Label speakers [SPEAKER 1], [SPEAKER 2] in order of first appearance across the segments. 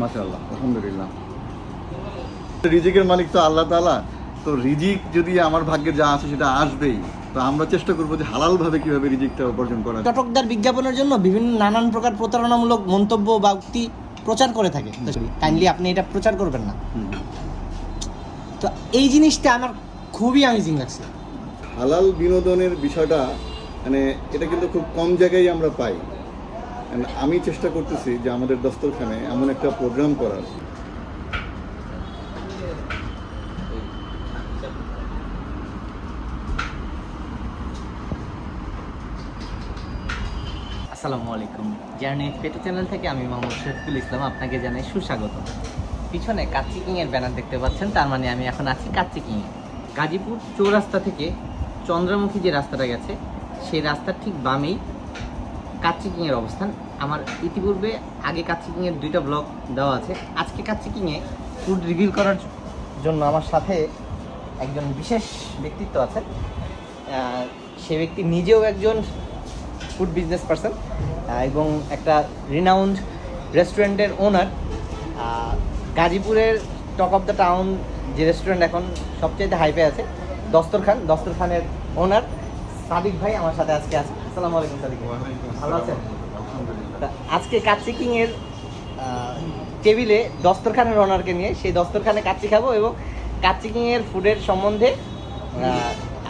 [SPEAKER 1] মাশাআল্লাহ আলহামদুলিল্লাহ। রিজিকের মালিক তো আল্লাহ তাআলা। তো রিজিক যদি আমার ভাগ্যে যা আছে সেটা আসবেই তো আমরা চেষ্টা করব যে হালালভাবে কীভাবে রিজিকটা উপার্জন করা।
[SPEAKER 2] চটকদার বিজ্ঞাপনের জন্য বিভিন্ন নানান প্রকার প্রতারণামূলক মন্তব্য বা উক্তি প্রচার করে থাকে। কাইন্ডলি আপনি এটা প্রচার করবেন না। তো এই জিনিসটা আমার খুবই অ্যামেজিং লাগছে।
[SPEAKER 1] হালাল বিনোদনের বিষয়টা মানে এটা কিন্তু খুব কম জায়গায় আমরা পাই। আমি চেষ্টা করতেছি যে আমাদের দস্তরখানে এমন একটা প্রোগ্রাম করার।
[SPEAKER 3] আসসালামু আলাইকুম। জার্নি পেটু চ্যানেল থেকে আমি মোহাম্মদ শফিকুল ইসলাম আপনাকে জানাই সুস্বাগত। পিছনে কাচ্চি কিং এর ব্যানার দেখতে পাচ্ছেন, তার মানে আমি এখন আছি কাচ্চি কিং এ গাজীপুর চৌরাস্তা থেকে চন্দ্রমুখী যে রাস্তাটা গেছে সেই রাস্তার ঠিক বামেই কাচ্চি কিং অবস্থান। আমার ইতিপূর্বে আগে কাচ্চি কিং দুইটা ব্লগ দেওয়া আছে। আজকে কাচ্চি কিং ফুড রিভিল করার জন্য আমার সাথে একজন বিশেষ ব্যক্তিত্ব আছেন। সে ব্যক্তি নিজেও একজন ফুড বিজনেস পারসন এবং একটা রিনাউন্ড রেস্টুরেন্টের ওনার গাজীপুরের টক অফ দ্য টাউন যে রেস্টুরেন্ট এখন সবচেয়ে হাইপে আছে, দস্তরখান। দস্তরখানের ওনার সাদিক ভাই আমার সাথে আজকে আছে। আসসালামু আলাইকুম সাদিক ভালো আছেন? আজকে কাচ্চি কিংয়ের টেবিলে দস্তরখানের ওনারকে নিয়ে সেই দস্তরখানে কাচ্চি খাব এবং কাচ্চি কিংয়ের ফুডের সম্বন্ধে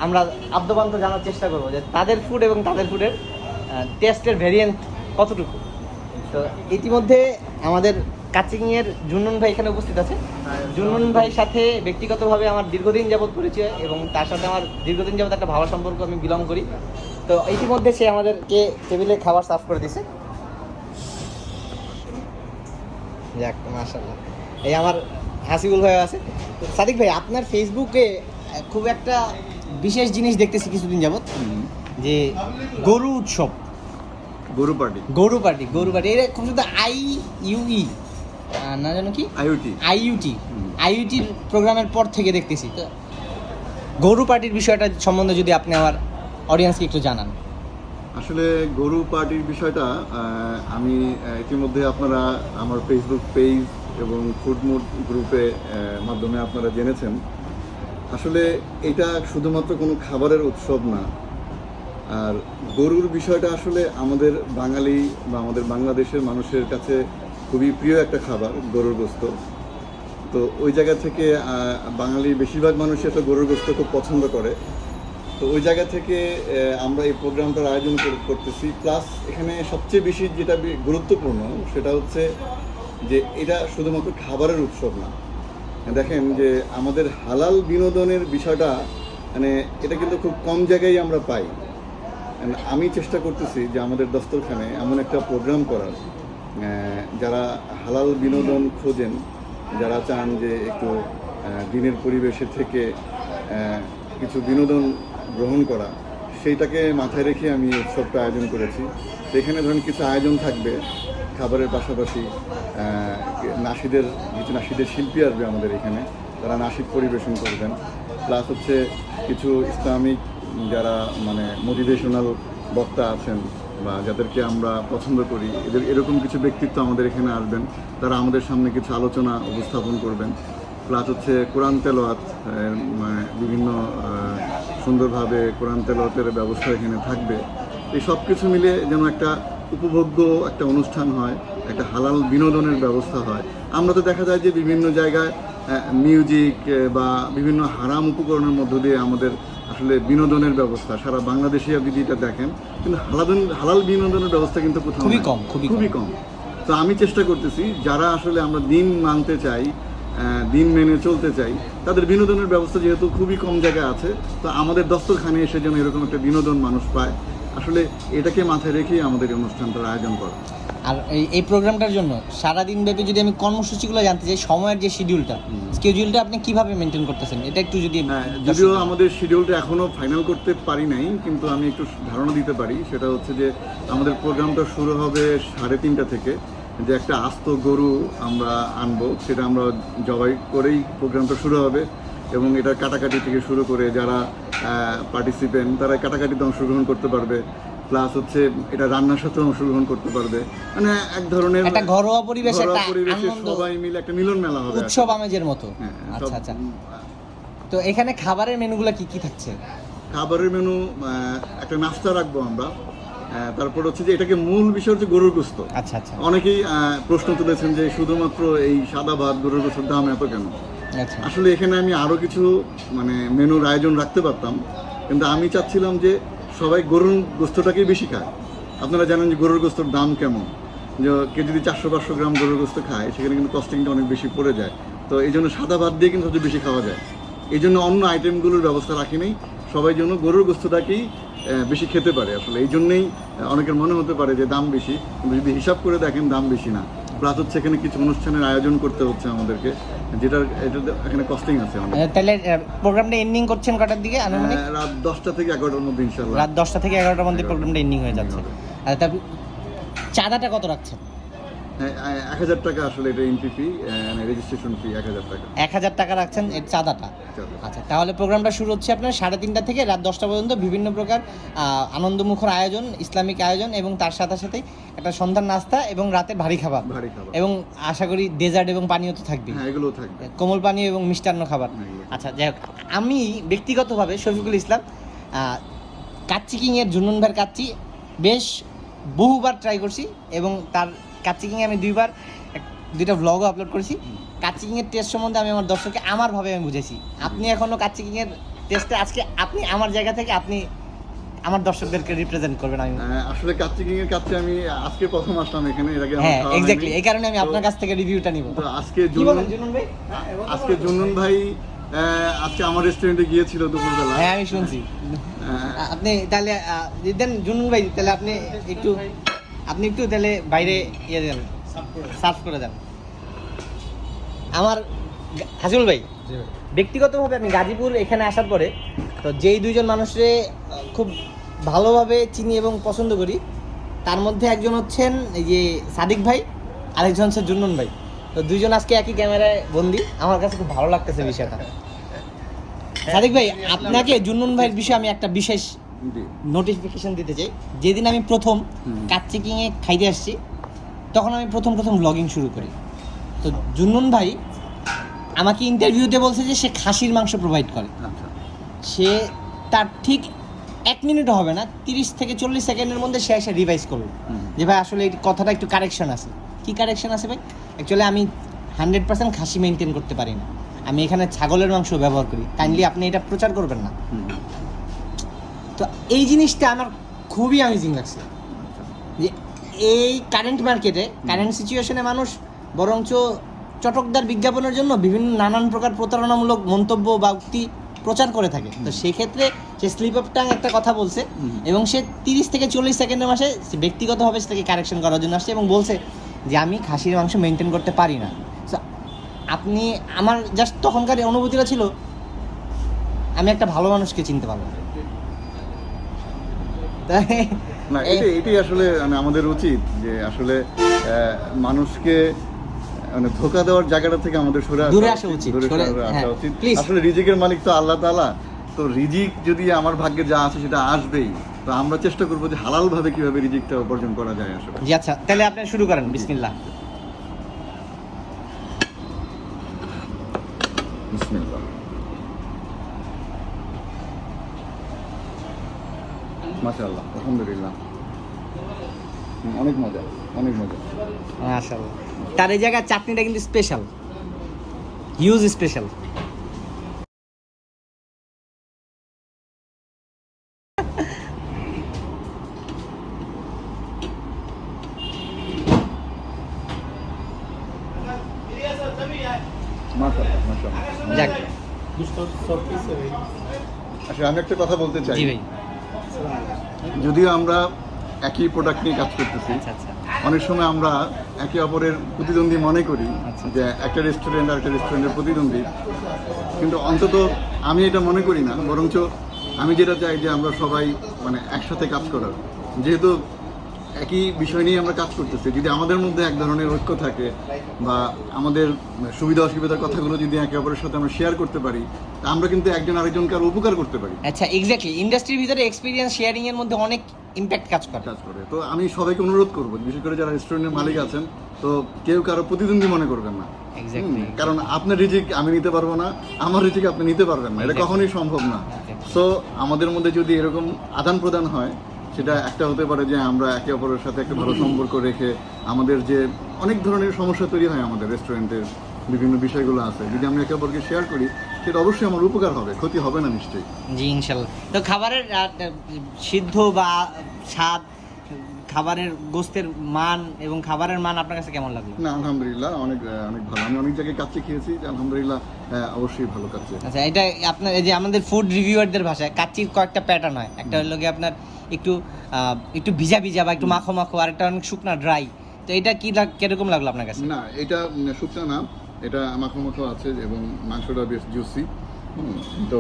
[SPEAKER 3] আমরা আদ্যপান্ত জানার চেষ্টা করব যে তাদের ফুড এবং তাদের ফুডের টেস্টের ভেরিয়েন্ট কতটুকু। তো ইতিমধ্যে আমাদের কাচিংয়ের জুন্নুন ভাই এখানে উপস্থিত আছে। জুন্নুন ভাইয়ের সাথে ব্যক্তিগতভাবে আমার দীর্ঘদিন যাবৎ পরিচয় এবং তার সাথে আমার দীর্ঘদিন যাবৎ একটা ভালো সম্পর্ক আমি বিলং করি। তো ইতিমধ্যে সে আমাদেরকে টেবিলে খাবার সার্ভ করে দিছে যাক মাশাল্লাহ এই আমার হাসিবুল ভাই আছে। তো সাদিক ভাই আপনার ফেসবুকে খুব একটা বিশেষ জিনিস দেখতেছি কিছুদিন যাবত
[SPEAKER 2] যে গরু উৎসব।
[SPEAKER 1] গরু পার্টি।
[SPEAKER 2] গরু পার্টি গরু পার্টি। এটা খুব শুধু আই ইউই না জানো কি? আইইউটি।
[SPEAKER 1] হুম।
[SPEAKER 2] আইইউটির প্রোগ্রামের পর থেকে দেখতেছি। তো গরু পার্টির বিষয়টা সম্বন্ধে যদি আপনি আমার অডিয়েন্সকে একটু জানান।
[SPEAKER 1] আসলে গরু পার্টির বিষয়টা আমি ইতিমধ্যে আপনারা আমার ফেসবুক পেজ এবং ফুডমুড গ্রুপে মাধ্যমে আপনারা জেনেছেন। আসলে এটা শুধুমাত্র কোনো খাবারের উৎসব না। আর গরুর বিষয়টা আসলে আমাদের বাঙালি বা আমাদের বাংলাদেশের মানুষের কাছে খুবই প্রিয় একটা খাবার গরুর গোস্ত। তো ওই জায়গা থেকে আহ, বাঙালি বেশিরভাগ মানুষ এটা গরুর গোস্ত খুব পছন্দ করে। তো ওই জায়গা থেকে আমরা এই প্রোগ্রামটার আয়োজন করতেছি। প্লাস এখানে সবচেয়ে বেশি যেটা গুরুত্বপূর্ণ সেটা হচ্ছে যে এটা শুধুমাত্র খাবারের উৎসব না। দেখেন যে আমাদের হালাল বিনোদনের বিষয়টা মানে এটা কিন্তু খুব কম জায়গায় আমরা পাই। আমি চেষ্টা করতেছি যে আমাদের দস্তরখানে এমন একটা প্রোগ্রাম করার। যারা হালাল বিনোদন খোঁজেন, যারা চান যে একটু দিনের পরিবেশে থেকে কিছু বিনোদন গ্রহণ করা, সেইটাকে মাথায় রেখে আমি উৎসবটা আয়োজন করেছি। এখানে ধরুন কিছু আয়োজন থাকবে, খাবারের পাশাপাশি নাসিদের, কিছু নাসিদের শিল্পী আসবে আমাদের এখানে, তারা নাসিদ পরিবেশন করবেন। প্লাস হচ্ছে কিছু ইসলামিক যারা মানে মোটিভেশনাল বক্তা আছেন বা যাদেরকে আমরা পছন্দ করি, এদের এরকম কিছু ব্যক্তিত্ব আমাদের এখানে আসবেন। তারা আমাদের সামনে কিছু আলোচনা উপস্থাপন করবেন। প্লাস হচ্ছে কোরআন তেলোয়াত মানে বিভিন্ন সুন্দরভাবে কোরআন তেলোয়াতের ব্যবস্থা এখানে থাকবে। এই সব কিছু মিলে যেন একটা উপভোগ্য একটা অনুষ্ঠান হয়, একটা হালাল বিনোদনের ব্যবস্থা হয়। আমরা তো দেখা যায় যে বিভিন্ন জায়গায় মিউজিক বা বিভিন্ন হারাম উপকরণের মধ্য দিয়ে আমাদের আসলে বিনোদনের ব্যবস্থা সারা বাংলাদেশে যদি এটা দেখেন কিন্তু হালাল হালাল বিনোদনের ব্যবস্থা কিন্তু কোথাও
[SPEAKER 2] খুবই কম, খুবই কম।
[SPEAKER 1] খুবই কম। তো আমি চেষ্টা করতেছি যারা আসলে আমরা দিন মানতে চাই দিন মেনে চলতে চাই তাদের বিনোদনের ব্যবস্থা যেহেতু খুবই কম জায়গায় আছে তো আমাদের দস্তরখানে এসে যেন এরকম একটা বিনোদন মানুষ পায়। আসলে এটাকে মাথায় রেখেই আমাদের এই অনুষ্ঠানটার আয়োজন করা।
[SPEAKER 2] আর এই এই প্রোগ্রামটার জন্য সারাদিন ব্যাপী যদি আমি কর্মসূচিগুলো জানতে চাই সময়ের যে শিডিউলটা স্কেডিউলটা আপনি কীভাবে মেনটেন করতেছেন? এটা একটু যদি
[SPEAKER 1] হ্যাঁ, যদিও আমাদের শিডিউলটা এখনও ফাইনাল করতে পারি নাই কিন্তু আমি একটু ধারণা দিতে পারি। সেটা হচ্ছে যে আমাদের প্রোগ্রামটা শুরু হবে সাড়ে তিনটা থেকে। যে একটা আস্ত গরু আমরা আনব সেটা আমরা জবাই করেই প্রোগ্রামটা শুরু হবে। এবং এটা কাটাকাটি থেকে শুরু করে যারা পার্টিসিপেন্ট তারা কাটাকাটিতে অংশগ্রহণ করতে পারবে। প্লাস হচ্ছে এটা রান্নার সাথে অংশগ্রহণ করতে পারবে। মানে এক ধরনের
[SPEAKER 3] একটা ঘরোয়া পরিবেশ একটা
[SPEAKER 1] পরিবেশে সবাই মিলে একটা মিলন মেলা হবে
[SPEAKER 3] উৎসব আমেজের মতো।
[SPEAKER 1] হ্যাঁ,
[SPEAKER 3] আচ্ছা আচ্ছা। তো এখানে খাবারের মেনুগুলো কি কি থাকছে?
[SPEAKER 1] খাবারের মেনু একটা নাস্তা রাখব আমরা। তারপর হচ্ছে যে এটাকে মূল বিষয় হচ্ছে গরুর গোস্ত।
[SPEAKER 3] আচ্ছা আচ্ছা।
[SPEAKER 1] অনেকেই প্রশ্ন তুলেছেন যে শুধুমাত্র এই সাদা ভাত গরুর গোস্তের দাম এত কেন?
[SPEAKER 3] আচ্ছা।
[SPEAKER 1] আসলে এখানে আমি আরও কিছু মানে মেনুর আয়োজন রাখতে পারতাম। কিন্তু আমি চাচ্ছিলাম যে সবাই গরুর গোস্তটাকেই বেশি খায়। আপনারা জানেন যে গরুর গোস্তর দাম কেমন? যে কেউ যদি চারশো পাঁচশো গ্রাম গরুর গোস্ত খায়, সেখানে কিন্তু কস্টিংটা অনেক বেশি পড়ে যায়। তো এই জন্য সাদা ভাত দিয়ে কিন্তু সবচেয়ে বেশি খাওয়া যায়। এই জন্য অন্য আইটেমগুলোর ব্যবস্থা রাখি নেই। সবাই জন্য গরুর গোস্তটাকেই বেশি খেতে পারে। আসলে এই জন্যেই অনেকের মনে হতে পারে যে দাম বেশি। কিন্তু যদি হিসাব করে দেখেন, দাম বেশি না। প্লাস হচ্ছে এখানে কিছু অনুষ্ঠানের আয়োজন করতে হচ্ছে আমাদেরকে যেটা এটা এখানে কস্টিং আছে অনেক
[SPEAKER 3] তাহলে প্রোগ্রামটা এন্ডিং করছেন কটার দিকে আনুমানিক?
[SPEAKER 1] রাত দশটা থেকে এগারোটার মধ্যে ইনশাল্লাহ
[SPEAKER 3] রাত দশটা থেকে এগারোটার মধ্যে প্রোগ্রামটা এন্ডিং হয়ে যাচ্ছে। আর তারপর চাঁদাটা কত রাখছেন?
[SPEAKER 1] এক হাজার টাকা আসলে এটা এন্ট্রি ফি রেজিস্ট্রেশন ফি এক হাজার টাকা।
[SPEAKER 3] এক হাজার টাকা রাখছেন এর চাঁদাটা। আচ্ছা তাহলে প্রোগ্রামটা শুরু হচ্ছে আপনার সাড়ে তিনটা থেকে রাত দশটা পর্যন্ত বিভিন্ন প্রকার আনন্দমুখর আয়োজন ইসলামিক আয়োজন এবং তার সাথে সাথেই একটা সন্ধ্যার নাস্তা এবং রাতের ভারী খাবার।
[SPEAKER 1] ভারী খাবার।
[SPEAKER 3] এবং আশা করি ডেজার্ট এবং পানীয় তো থাকবে
[SPEAKER 1] হ্যাঁ এগুলো থাকবে।
[SPEAKER 3] কোমল পানীয় এবং মিষ্টান্ন খাবার।
[SPEAKER 1] হ্যাঁ,
[SPEAKER 3] আচ্ছা যাই হোক আমি ব্যক্তিগতভাবে শফিকুল ইসলাম কাচ্চি কিংয়ের জুনুন ভাইয়ের কাচ্চি বেশ বহুবার ট্রাই করছি এবং তার কাচ্চি কিংয়ে আমি দুইবার দুইটা ভ্লগও আপলোড করেছি। কাচ্চি কিংয়ের টেস্ট সম্বন্ধে আমি আমার দর্শককে আমার ভাবে আমি বুঝেছি। আপনি এখনও কাচ্চি কিংয়ের টেস্টে আজকে আপনি আমার জায়গা থেকে আপনি আমার দর্শকদেরকে রিপ্রেজেন্ট করবেন আমি।
[SPEAKER 1] আসলে কাচ্চি কিং এর কাছে আমি আজকে প্রথম আসলাম এখানে এর আগে
[SPEAKER 3] হ্যাঁ এক্স্যাক্টলি এই কারণে আমি আপনার কাছ থেকে রিভিউটা নিব।
[SPEAKER 1] তো আজকে জুনুন
[SPEAKER 3] ভাই?
[SPEAKER 1] আজকে জুনুন ভাই আজকে আমার রেস্টুরেন্টে গিয়েছিল দুপুরবেলা।
[SPEAKER 3] হ্যাঁ আমি শুনছি। আপনি তাহলে দেন জুনুন ভাই তাহলে আপনি একটু আপনি একটু তাহলে বাইরে ইয়ে দেন সার্ভ করে দেন। আমার হাসিবুল ভাই ব্যক্তিগতভাবে আমি গাজীপুর এখানে আসার পরে তো যেই দুইজন মানুষরে খুব ভালোভাবে চিনি এবং পছন্দ করি তার মধ্যে একজন হচ্ছেন এই যে সাদিক ভাই আরেকজন হচ্ছে জুন্নুন ভাই। তো দুইজন আজকে একই ক্যামেরায় বন্দি আমার কাছে খুব ভালো লাগতেছে বিষয়টা। সাদিক ভাই আপনাকে জুন্নুন ভাইয়ের বিষয়ে আমি একটা বিশেষ। নোটিফিকেশন দিতে চাই। যেদিন আমি প্রথম
[SPEAKER 1] হুম।
[SPEAKER 3] কাচ্চি কিংয়ে খাইতে আসছি তখন আমি প্রথম প্রথম ব্লগিং শুরু করি। তো জুন্নুন ভাই আমাকে ইন্টারভিউতে বলছে যে সে খাসির মাংস প্রোভাইড করে।
[SPEAKER 1] আচ্ছা।
[SPEAKER 3] সে তার ঠিক এক মিনিটও হবে না তিরিশ থেকে চল্লিশ সেকেন্ডের মধ্যে সে এসে রিভাইজ করবে যে ভাই আসলে এই কথাটা একটু কারেকশন আছে। কি কারেকশন আছে ভাই? অ্যাকচুয়ালি আমি হান্ড্রেড পার্সেন্ট খাসি মেনটেন করতে পারি না। আমি এখানে ছাগলের মাংস ব্যবহার করি। কাইন্ডলি আপনি এটা প্রচার করবেন না। তো এই জিনিসটা আমার খুবই অ্যামেজিং লাগছে। যে এই কারেন্ট মার্কেটে কারেন্ট সিচুয়েশনে মানুষ বরঞ্চ চটকদার বিজ্ঞাপনের জন্য বিভিন্ন নানান প্রকার প্রতারণামূলক মন্তব্য বা উক্তি প্রচার করে থাকে। তো সেক্ষেত্রে সে স্লিপ অফ টাং একটা কথা বলছে এবং সে তিরিশ থেকে চল্লিশ সেকেন্ডের মাসে সে ব্যক্তিগতভাবে সেটাকে কারেকশন করার জন্য আসছে এবং বলছে যে আমি খাসির মাংস মেনটেন করতে পারি না। আপনি আমার জাস্ট তখনকার অনুভূতিটা ছিল আমি একটা ভালো মানুষকে চিনতে পারব তাই?
[SPEAKER 1] না
[SPEAKER 3] এই-
[SPEAKER 1] এটাই আসলে মানে আমাদের উচিত যে আসলে মানুষকে মানে ধোকা দেওয়ার জায়গাটা থেকে আমাদের সরে
[SPEAKER 3] দূরে আসা উচিত,
[SPEAKER 1] আসা
[SPEAKER 3] হ্যাঁ,
[SPEAKER 1] উচিত। আসলে রিজিকের মালিক তো আল্লাহ তাআলা। তো রিজিক যদি আমার ভাগ্যে যা আছে সেটা আসবেই তো আমরা চেষ্টা করব যে হালাল ভাবে কীভাবে রিজিকটা উপার্জন করা যায় আসলে।
[SPEAKER 3] জি আচ্ছা তাহলে আপনি শুরু করেন বিসমিল্লাহ।
[SPEAKER 1] বিসমিল্লাহ। মাশাআল্লাহ আলহামদুলিল্লাহ। অনেক মজা অনেক মজা।
[SPEAKER 3] মাশাআল্লাহ। তার এই জায়গায় চাটনিটা কিন্তু স্পেশাল হিউজ স্পেশাল যাক।
[SPEAKER 1] আচ্ছা আমি একটা কথা বলতে চাই।
[SPEAKER 3] জি ভাই।
[SPEAKER 1] যদিও আমরা একই প্রোডাক্ট নিয়ে কাজ করতেছি
[SPEAKER 3] আচ্ছা আচ্ছা।
[SPEAKER 1] অনেক সময় আমরা একে অপরের প্রতিদ্বন্দ্বী মনে করি
[SPEAKER 3] আচ্ছা।
[SPEAKER 1] যে একটা রেস্টুরেন্ট আর একটা রেস্টুরেন্টের প্রতিদ্বন্দ্বী। কিন্তু অন্তত আমি এটা মনে করি না বরঞ্চ আমি যেটা চাই যে আমরা সবাই মানে একসাথে কাজ করার। যেহেতু একই বিষয় নিয়ে আমরা কাজ করতেছি। যদি আমাদের মধ্যে এক ধরনের ঐক্য থাকে বা আমাদের সুবিধা অসুবিধার কথাগুলো যদি একে অপরের সাথে আমরা শেয়ার করতে পারি তা আমরা কিন্তু একজন আরেকজনকে আরও উপকার করতে পারি।
[SPEAKER 3] আচ্ছা এক্স্যাক্টলি ইন্ডাস্ট্রির ভিতরে এক্সপিরিয়েন্স শেয়ারিং এর মধ্যে অনেক ইম্প্যাক্ট কাজ করে।
[SPEAKER 1] কাজ করে। তো আমি সবাইকে অনুরোধ করব বিশেষ করে যারা রেস্টুরেন্টের মালিক আছেন তো কেউ কারও প্রতিদ্বন্দ্বী মনে করবেন না। কারণ আপনার রিজিক আমি নিতে পারব না আমার রিজিক আপনি নিতে পারবেন না। এটা কখনোই সম্ভব না. সো আমাদের মধ্যে যদি এরকম আদান প্রদান হয় সেটা একটা হতে পারে যে আমরা একে অপরের সাথে একটা ভালো সম্পর্ক রেখে আমাদের যে অনেক ধরনের সমস্যা তৈরি হয় আমাদের রেস্টুরেন্টের বিভিন্ন বিষয়গুলো আছে। যদি আমরা একে অপরকে শেয়ার করি সেটা অবশ্যই আমার উপকার হবে ক্ষতি হবে না নিশ্চয়ই।
[SPEAKER 3] জি ইনশাল্লাহ তো খাবারের সিদ্ধ বা স্বাদ খাবারের গোস্তের মান এবং খাবারের মান আপনার কাছে কেমন লাগল?
[SPEAKER 1] না আলহামদুলিল্লাহ অনেক অনেক ভালো। আমি অনেক জায়গায় কাচ্চি খেয়েছি আলহামদুলিল্লাহ অবশ্যই ভালো কাচ্চি।
[SPEAKER 3] আচ্ছা এটা আপনার এই যে আমাদের ফুড রিভিউয়ারদের ভাষায় কাচ্চির কয়েকটা প্যাটার্ন হয়। একটা হলো গিয়ে আপনার একটু একটু ভিজা ভিজা বা একটু মাখো মাখো আর একটা অনেক শুকনা ড্রাই তো এটা কি কীরকম লাগল আপনার কাছে?
[SPEAKER 1] না এটা শুকনা না। এটা মাখো মাখো আছে এবং মাংসটা বেশ জুসি তো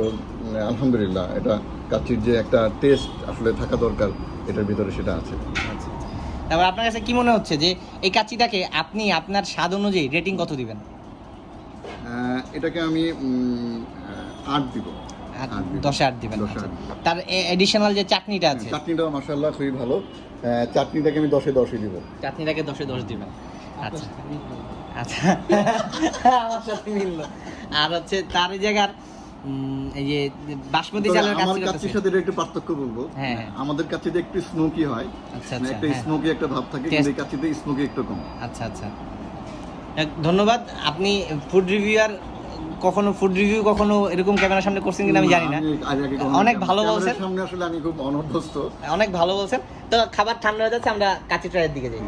[SPEAKER 1] আলহামদুলিল্লাহ এটা কাচ্চির যে একটা টেস্ট আসলে থাকা দরকার এটার ভিতরে সেটা আছে।
[SPEAKER 3] আচ্ছা, তারপর আপনার কাছে কি মনে হচ্ছে যে এই কাচ্চিটাকে আপনি আপনার স্বাদ অনুযায়ী রেটিং কত দিবেন?
[SPEAKER 1] এটাকে আমি আট দিব।
[SPEAKER 3] দশে আট দিবেন আচ্ছা। তার এডিশনাল যে চাটনিটা আছে?
[SPEAKER 1] চাটনিটাও মাসাল্লাহ খুবই ভালো। চাটনিটাকে আমি দশে দশই দিব।
[SPEAKER 3] চাটনিটাকে দশে দশ দিবেন। আচ্ছা। আচ্ছা। আমার সাথে মিললো। আর হচ্ছে তার এই জায়গার উম, এই যে বাসমতি চালের
[SPEAKER 1] আমার
[SPEAKER 3] কাচ্চি
[SPEAKER 1] কাচ্চির সাথে একটু পার্থক্য বলব।
[SPEAKER 3] হ্যাঁ, হ্যাঁ।
[SPEAKER 1] আমাদের কাচ্চিতে একটু স্মোকি হয়
[SPEAKER 3] আচ্ছা
[SPEAKER 1] মানে একটা
[SPEAKER 3] হ্যাঁ।
[SPEAKER 1] স্মোকি একটা ভাব থাকে. কিন্তু কাচ্চিতে স্মোকি একটু কম।
[SPEAKER 3] আচ্ছা আচ্ছা। ধন্যবাদ। আপনি ফুড রিভিউয়ার কখনো ফুড রিভিউ কখনো এরকম ক্যামেরার সামনে করছেন কিনা আমি জানি না। অনেক ভালো বলছেন।
[SPEAKER 1] সামনে আসলে আমি খুব অনভ্যস্ত।
[SPEAKER 3] অনেক ভালো বলছেন। তো খাবার ঠান্ডা হয়ে যাচ্ছে আমরা কাচ্চি ট্রাইয়ের দিকে যাই।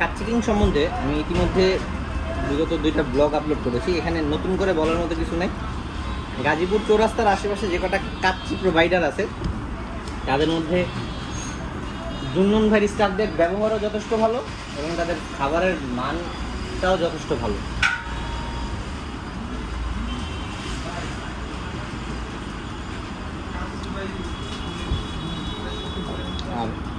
[SPEAKER 3] কাচ্চি কিং সম্বন্ধে আমি ইতিমধ্যে বিগত দুইটা ব্লগ আপলোড করেছি। এখানে নতুন করে বলার মতো কিছু নেই। গাজীপুর চৌরাস্তার আশেপাশে যে কটা কাচ্চি প্রোভাইডার আছে তাদের মধ্যে জুন্নুন ভাই স্টাফদের ব্যবহারও যথেষ্ট ভালো এবং তাদের খাবারের মানটাও যথেষ্ট ভালো। আর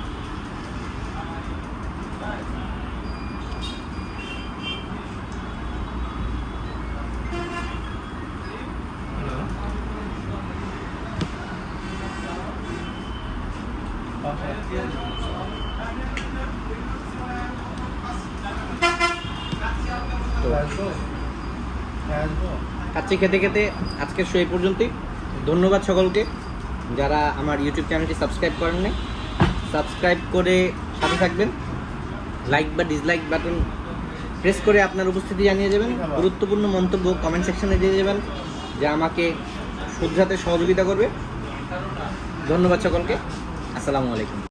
[SPEAKER 3] কাচ্চি খেতে খেতে আজকের শো এই পর্যন্তই। ধন্যবাদ সকলকে যারা আমার ইউটিউব চ্যানেলটি সাবস্ক্রাইব করেননি। সাবস্ক্রাইব করে সাথে থাকবেন। লাইক বা ডিসলাইক বাটন প্রেস করে আপনার উপস্থিতি জানিয়ে যাবেন গুরুত্বপূর্ণ মন্তব্য কমেন্ট সেকশনে দিয়ে যাবেন যা আমাকে শুধরাতে সহযোগিতা করবে। ধন্যবাদ সকলকে। আসসালামু আলাইকুম।